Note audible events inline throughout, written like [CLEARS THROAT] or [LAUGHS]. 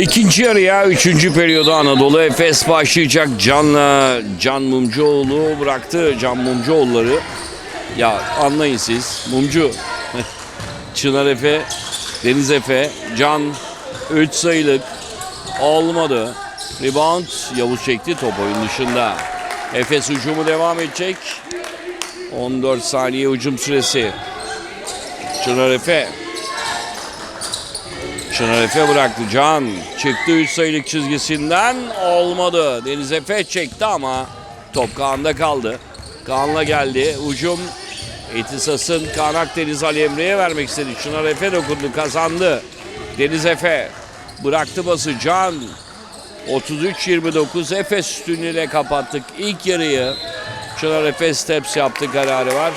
İkinci yarıya üçüncü periyoda Anadolu Efes başlayacak. Can'la Can Mumcuoğlu bıraktı Can Mumcuoğulları. Ya anlayın siz Mumcu, [LAUGHS] Çınar Efe, Deniz Efe, Can 3 sayılık olmadı. Rebound Yavuz çekti top oyun dışında. Efes hücumu devam edecek. 14 saniye hücum süresi. Çınar Efe Çınar Efe bıraktı. Can çıktı 3 sayılık çizgisinden. Olmadı. Deniz Efe çekti ama top Kaan'da kaldı. Kaan'la geldi. Ucum Etisas'ın Kaan Akdeniz Ali Emre'ye vermek istedi. Çınar Efe dokundu kazandı. Deniz Efe bıraktı bası. Can 33-29 Efes üstünlüğüyle kapattık. İlk yarıyı Çınar Efe steps yaptı kararı var.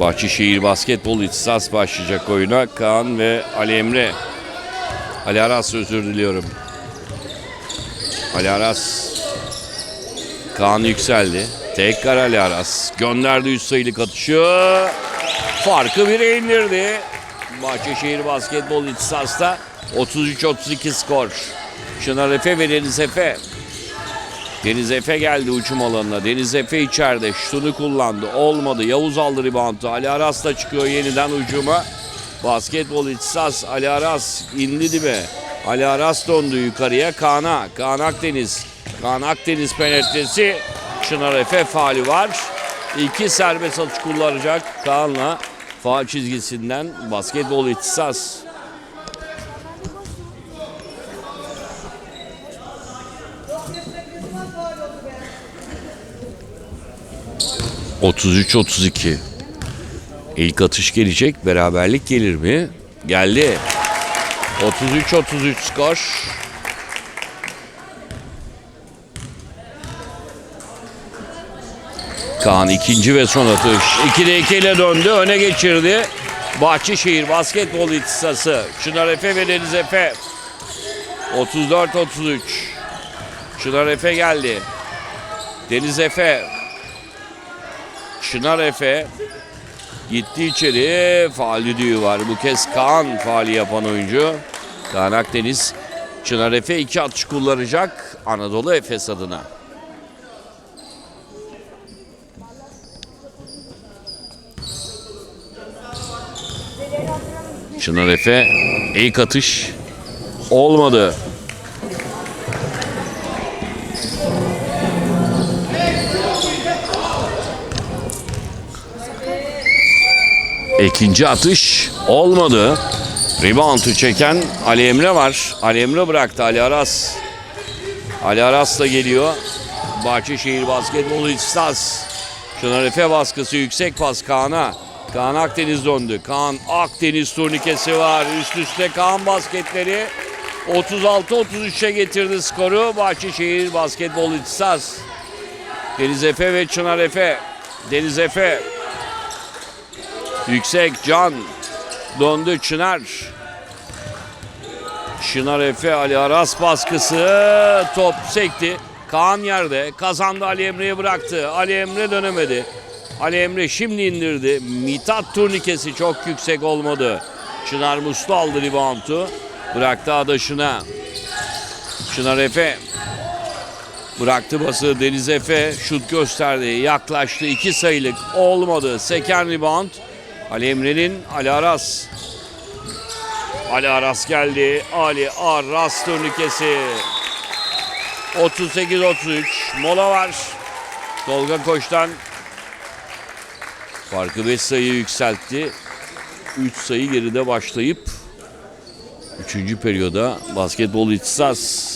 Bahçeşehir Basketbol İhtisas başlayacak oyuna. Kaan ve Ali Emre. Ali Aras özür diliyorum. Ali Aras. Kaan yükseldi. Tekrar Ali Aras. Gönderdi 3 sayılık atışı. Farkı bire indirdi. Bahçeşehir Basketbol İhtisas'ta 33-32 skor. Çınar Efe ve Deniz Efe. Deniz Efe geldi uçum alanına. Deniz Efe içeride. Şutunu kullandı. Olmadı. Yavuz aldı reboundu. Ali Aras da çıkıyor yeniden ucuma. Basketbol ihtisas. Ali Aras indi dibe. Ali Aras döndü yukarıya. Kaan'a. Kaan Akdeniz. Kaan Akdeniz penetresi. Çınar Efe faali var. İki serbest atış kullanacak Kaan'la. Faal çizgisinden basketbol ihtisas. ...33-32. İlk atış gelecek. Beraberlik gelir mi? Geldi. 33-33 skor. Kaan ikinci ve son atış. 2'de 2 ile döndü. Öne geçirdi. Bahçeşehir basketbol ihtisası. Çınar Efe ve Deniz Efe. 34-33. Çınar Efe geldi. Deniz Efe. Çınar Efe. Gitti içeri. Faal düdüğü var. Bu kez Kaan faali yapan oyuncu. Kaan Akdeniz. Çınar Efe iki atış kullanacak Anadolu Efes adına. Çınar Efe ilk atış olmadı. İkinci atış olmadı. Rebound'u çeken Ali Emre var. Ali Emre bıraktı Ali Aras. Ali Aras da geliyor. Bahçeşehir Basketbol İstas. Çınar Efe baskısı yüksek pas Kaan'a. Kaan Akdeniz döndü. Kaan Akdeniz turnikesi var. Üst üste Kaan basketleri 36-33'e getirdi skoru. Bahçeşehir Basketbol İhtisas. Deniz Efe ve Çınar Efe. Deniz Efe. Yüksek Can. Döndü Çınar. Çınar Efe Ali Aras baskısı. Top sekti. Kaan yerde. Kazandı Ali Emre'ye bıraktı. Ali Emre dönemedi. Ali Emre şimdi indirdi. Mitat turnikesi çok yüksek olmadı. Çınar Muslu aldı reboundu. Bıraktı adaşına. Çınar Efe. Bıraktı bası Deniz Efe. Şut gösterdi. Yaklaştı. iki sayılık. Olmadı. Seken rebound. Ali Emre'nin Ali Aras. Ali Aras geldi. Ali Aras turnikesi. 38-33. Mola var. Tolga Koç'tan Farkı 5 sayı yükseltti. 3 sayı geride başlayıp 3. periyoda basketbol ihtisas.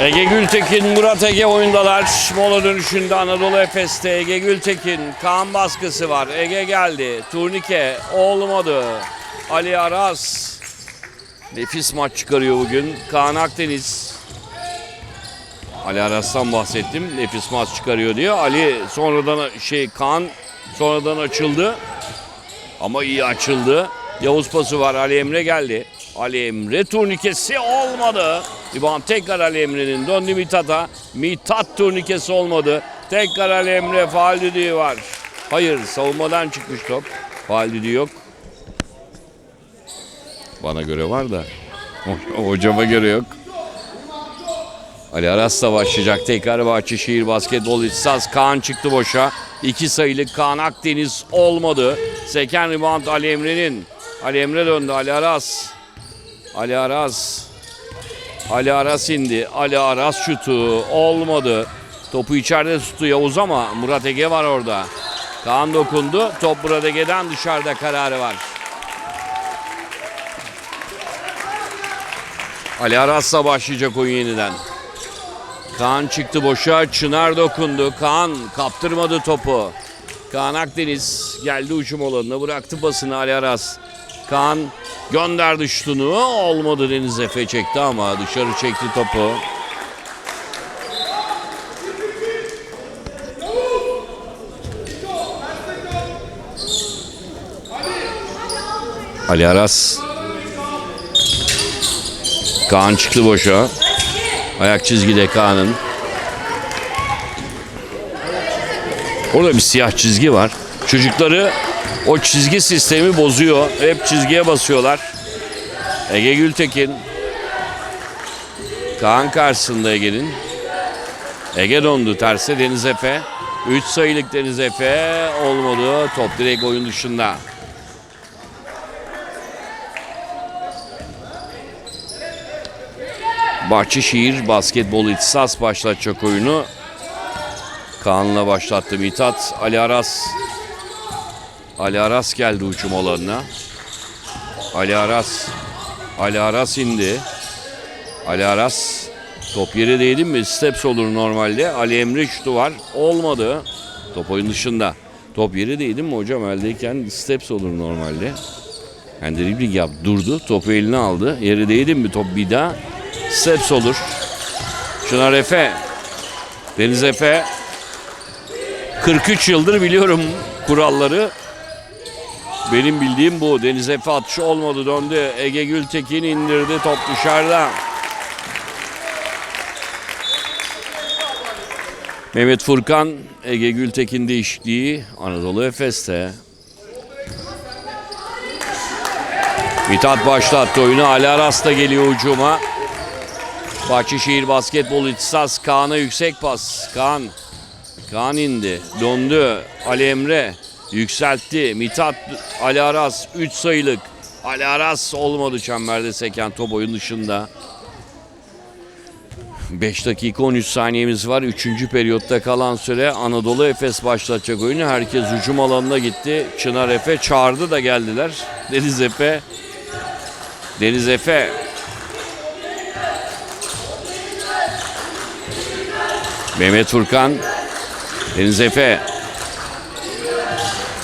Ege Gültekin, Murat Ege oyundalar. Mola dönüşünde Anadolu Efes'te Ege Gültekin. Kaan baskısı var. Ege geldi. Turnike olmadı. Ali Aras. Nefis maç çıkarıyor bugün. Kaan Akdeniz. Ali Aras'tan bahsettim. Nefis maç çıkarıyor diyor. Ali sonradan şey Kaan sonradan açıldı. Ama iyi açıldı. Yavuz pası var. Ali Emre geldi. Ali Emre turnikesi olmadı. İban tekrar Ali Emre'nin döndü Mithat'a. Mithat turnikesi olmadı. Tekrar Ali Emre faal düdüğü var. Hayır savunmadan çıkmış top. Faal düdüğü yok. Bana göre var da. [LAUGHS] Hocama göre yok. Ali Aras'la başlayacak tekrar Bahçeşehir basketbol ihtisas. Kaan çıktı boşa. İki sayılık Kaan Akdeniz olmadı. Seken rebound Ali Emre'nin. Ali Emre döndü. Ali Aras. Ali Aras. Ali Aras indi. Ali Aras şutu olmadı. Topu içeride tuttu Yavuz ama Murat Ege var orada. Kaan dokundu. Top Murat Ege'den dışarıda kararı var. Ali Aras'la başlayacak oyun yeniden. Kaan çıktı boşa. Çınar dokundu. Kaan kaptırmadı topu. Kaan Akdeniz geldi uçum alanına bıraktı pasını Ali Aras. Kaan gönderdi şutunu. Olmadı Deniz Efe çekti ama dışarı çekti topu. Ali Aras. Kaan çıktı boşa. Ayak çizgide Kaan'ın. Orada bir siyah çizgi var. Çocukları o çizgi sistemi bozuyor. Hep çizgiye basıyorlar. Ege Gültekin. Kaan karşısında Ege'nin. Ege dondu terse Deniz Efe. 3 sayılık Deniz Efe olmadı. Top direkt oyun dışında. Bahçeşehir basketbol ihtisas başlatacak oyunu. Kaan'la başlattı Mithat. Ali Aras. Ali Aras geldi uçum alanına. Ali Aras. Ali Aras indi. Ali Aras. Top yere değdi mi? Steps olur normalde. Ali Emre şutu var. Olmadı. Top oyun dışında. Top yere değdi mi hocam eldeyken steps olur normalde. Yani dribbling yap durdu. Topu eline aldı. Yere değdi mi top bir daha steps olur. Çınar Efe. Deniz Efe. 43 yıldır biliyorum kuralları. Benim bildiğim bu. Deniz Efe atışı olmadı döndü. Ege Gültekin indirdi top dışarıda. Mehmet Furkan, Ege Gültekin değişikliği Anadolu Efes'te. Mithat başlattı oyunu. Ali Aras da geliyor hücuma. Bahçeşehir basketbol ihtisas Kaan'a yüksek pas. Kaan. Kaan indi. Dondu. Ali Emre yükseltti. Mithat Ali Aras 3 sayılık. Ali Aras olmadı çemberde seken top oyun dışında. 5 dakika 13 saniyemiz var. 3. periyotta kalan süre Anadolu Efes başlatacak oyunu. Herkes hücum alanına gitti. Çınar Efe çağırdı da geldiler. Deniz Efe. Deniz Efe Mehmet Furkan, Deniz Efe,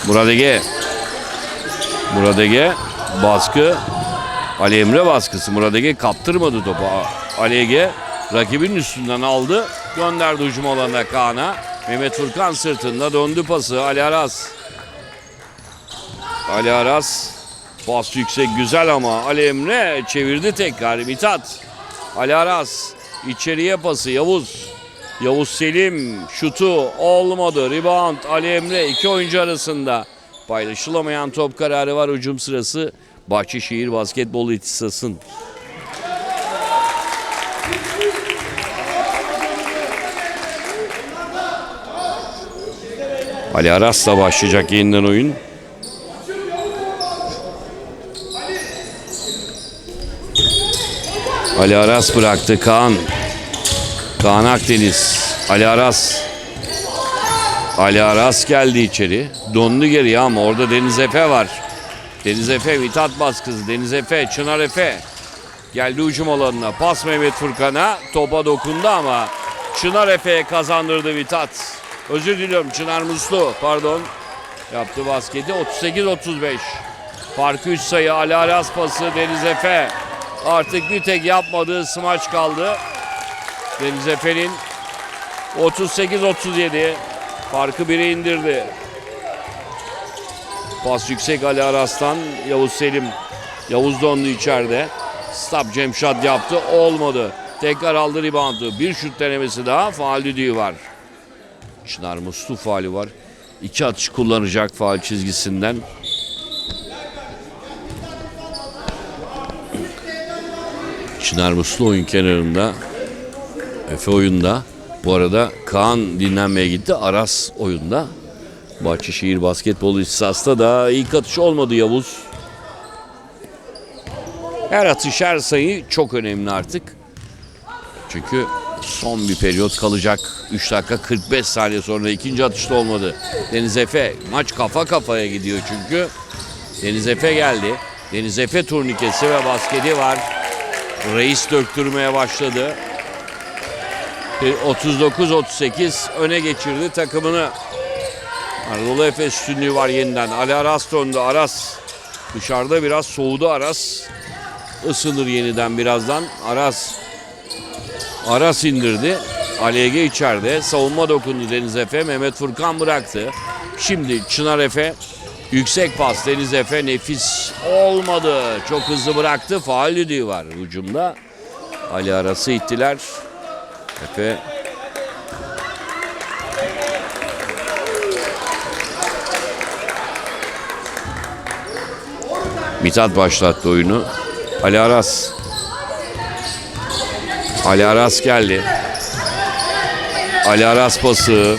Murat Ege, Murat Ege baskı, Ali Emre baskısı. Murat Ege kaptırmadı topu. Ali Ege rakibinin üstünden aldı, gönderdi hücum alanına Kaan'a. Mehmet Furkan sırtında döndü pası. Ali Aras. Ali Aras Bas yüksek güzel ama Ali Emre çevirdi tekrar. Mithat. Ali Aras. içeriye pası Yavuz. Yavuz Selim şutu olmadı. Rebound Ali Emre iki oyuncu arasında. Paylaşılamayan top kararı var hücum sırası. Bahçeşehir basketbol ihtisasın. Ali Aras'la başlayacak yeniden oyun. Ali Aras bıraktı Kaan. Kaan Akdeniz. Ali Aras. Ali Aras geldi içeri. Dondu geriye ama orada Deniz Efe var. Deniz Efe Mithat baskısı. Deniz Efe, Çınar Efe. Geldi hücum alanına. Pas Mehmet Furkan'a. Topa dokundu ama Çınar Efe'ye kazandırdı Mithat. Özür diliyorum Çınar Muslu. Pardon. Yaptı basketi. 38-35. Farkı 3 sayı. Ali Aras pası Deniz Efe. Artık bir tek yapmadığı smaç kaldı. Deniz Efe'nin 38-37. Farkı 1'e indirdi. Pas yüksek Ali Aras'tan Yavuz Selim. Yavuz dondu içeride. Stop Cemşat yaptı. Olmadı. Tekrar aldı reboundu. Bir şut denemesi daha. Faal düdüğü var. Çınar Muslu faali var. İki atış kullanacak faal çizgisinden. Çınar Muslu oyun kenarında. Efe oyunda. Bu arada Kaan dinlenmeye gitti. Aras oyunda. Bahçeşehir basketbol ihsasta da ilk atış olmadı Yavuz. Her atış her sayı çok önemli artık. Çünkü son bir periyot kalacak. 3 dakika 45 saniye sonra ikinci atışta olmadı. Deniz Efe maç kafa kafaya gidiyor çünkü. Deniz Efe geldi. Deniz Efe turnikesi ve basketi var. Reis döktürmeye başladı. 39-38 öne geçirdi takımını. Anadolu Efes üstünlüğü var yeniden. Ali Aras döndü. Aras dışarıda biraz soğudu Aras. Isınır yeniden birazdan. Aras Aras indirdi. ALG içeride. Savunma dokundu Deniz Efe. Mehmet Furkan bıraktı. Şimdi Çınar Efe yüksek pas. Deniz Efe nefis olmadı. Çok hızlı bıraktı. Faal düdüğü var hücumda. Ali Aras'ı ittiler. Efe Mithat başlattı oyunu. Ali Aras. Ali Aras geldi. Ali Aras pası.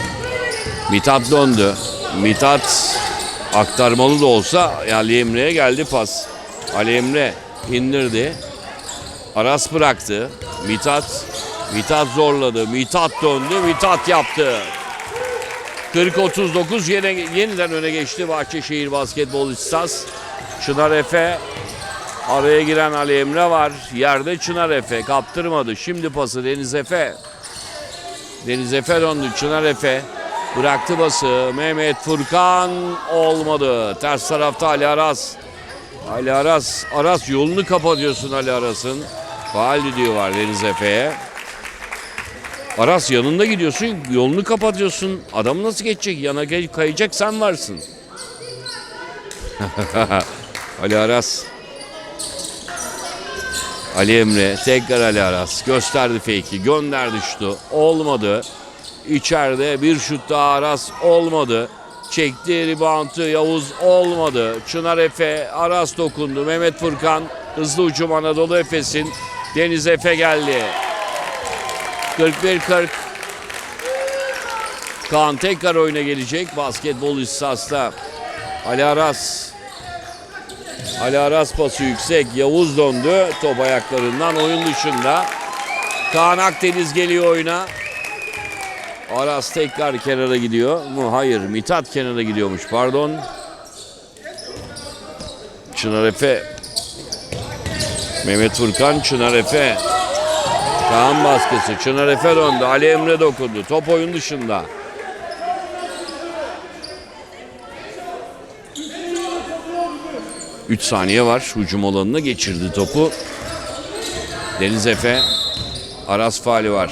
Mithat döndü. Mithat aktarmalı da olsa Ali Emre'ye geldi pas. Ali Emre indirdi. Aras bıraktı. Mithat Mithat zorladı. Mithat döndü. Mithat yaptı. 40-39 yine, yeniden öne geçti Bahçeşehir Basketbol İstas. Çınar Efe araya giren Ali Emre var. Yerde Çınar Efe kaptırmadı. Şimdi pası Deniz Efe. Deniz Efe döndü. Çınar Efe bıraktı bası. Mehmet Furkan olmadı. Ters tarafta Ali Aras. Ali Aras. Aras yolunu kapatıyorsun Ali Aras'ın. Faal düdüğü var Deniz Efe'ye. Aras yanında gidiyorsun, yolunu kapatıyorsun. Adam nasıl geçecek? Yana kayacak sen varsın. [LAUGHS] Ali Aras. Ali Emre, tekrar Ali Aras. Gösterdi fake'i, gönderdi şutu. Olmadı. İçeride bir şut daha Aras olmadı. Çekti reboundu Yavuz olmadı. Çınar Efe, Aras dokundu. Mehmet Furkan, hızlı ucum Anadolu Efes'in. Deniz Efe geldi. 41-40. Kaan tekrar oyuna gelecek. Basketbol ihsasta. Ali Aras. Ali Aras pası yüksek. Yavuz döndü. Top ayaklarından oyun dışında. Kaan Akdeniz geliyor oyuna. Aras tekrar kenara gidiyor mu? Hayır. Mithat kenara gidiyormuş. Pardon. Çınar Efe. Mehmet Furkan, Çınar Efe. Kaan baskısı. Çınar Efe döndü. Ali Emre dokundu. Top oyun dışında. Üç saniye var. Hücum alanına geçirdi topu. Deniz Efe. Aras faali var.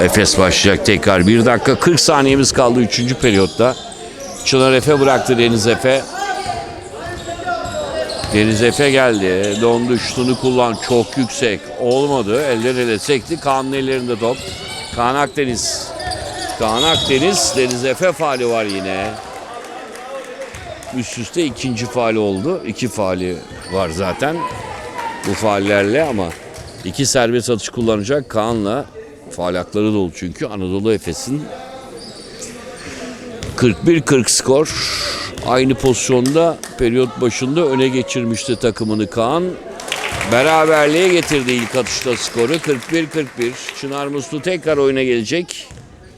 Efes başlayacak tekrar. 1 dakika 40 saniyemiz kaldı 3. periyotta. Çınar Efe bıraktı Deniz Efe. Deniz Efe geldi. Dondu şutunu kullan. Çok yüksek. Olmadı. Eller ele sekti. Kaan'ın ellerinde top. Kaan Akdeniz. Kaan Akdeniz. Deniz Efe faali var yine. Üst üste ikinci faali oldu. İki faali var zaten. Bu faallerle ama iki serbest atış kullanacak Kaan'la faal hakları dolu çünkü Anadolu Efes'in 41-40 skor. Aynı pozisyonda periyot başında öne geçirmişti takımını Kaan. Beraberliğe getirdi ilk atışta skoru 41-41. Çınar Muslu tekrar oyuna gelecek.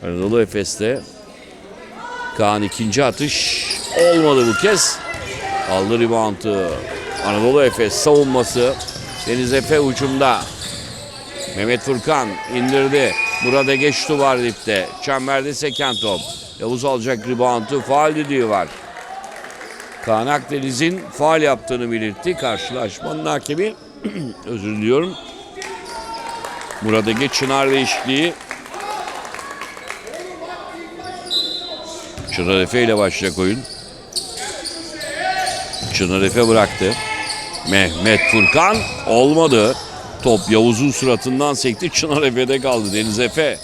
Anadolu Efes'te. Kaan ikinci atış olmadı bu kez. Aldı reboundu. Anadolu Efes savunması. Deniz Efe ucumda. Mehmet Furkan indirdi. Burada geç var dipte. Çemberde seken top. Yavuz alacak reboundu. Faal düdüğü var. Kaan Akdeniz'in faal yaptığını belirtti. Karşılaşmanın hakemi [CLEARS THROAT] özür diliyorum. Burada geç Çınar değişikliği. Çınar Efe ile başlayacak oyun. Çınar Efe bıraktı. Mehmet Furkan olmadı. Top Yavuz'un suratından sekti. Çınar Efe'de kaldı. Deniz Efe.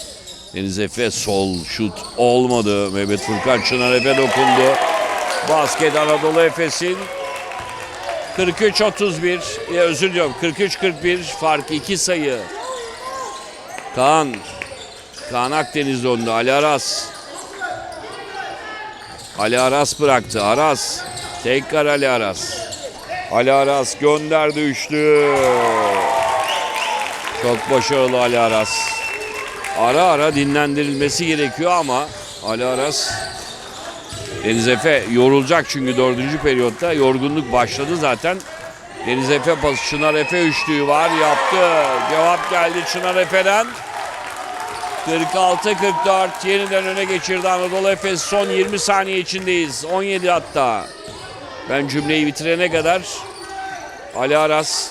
Deniz Efe sol şut olmadı. Mehmet Furkan Çınar Efe dokundu. Basket Anadolu Efes'in 43-31 ya özür diliyorum 43-41 fark 2 sayı. Kaan Kaan Akdeniz dondu. Ali Aras Ali Aras bıraktı. Aras tekrar Ali Aras. Ali Aras gönderdi üçlü. Çok başarılı Ali Aras. Ara ara dinlendirilmesi gerekiyor ama Ali Aras Deniz Efe yorulacak çünkü dördüncü periyotta yorgunluk başladı zaten. Deniz Efe pası Çınar Efe üçlüğü var yaptı. Cevap geldi Çınar Efe'den. 46-44 yeniden öne geçirdi Anadolu Efes. Son 20 saniye içindeyiz. 17 hatta. Ben cümleyi bitirene kadar Ali Aras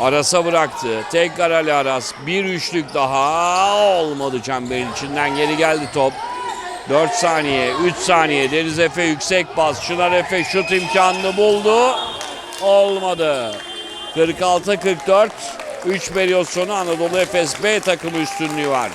Aras'a bıraktı. Tekrar Ali Aras. Bir üçlük daha olmadı çemberin içinden geri geldi top. 4 saniye, 3 saniye. Deniz Efe yüksek pas. Çınar Efe şut imkanını buldu. Olmadı. 46-44. 3 periyot sonu Anadolu Efes B takımı üstünlüğü var.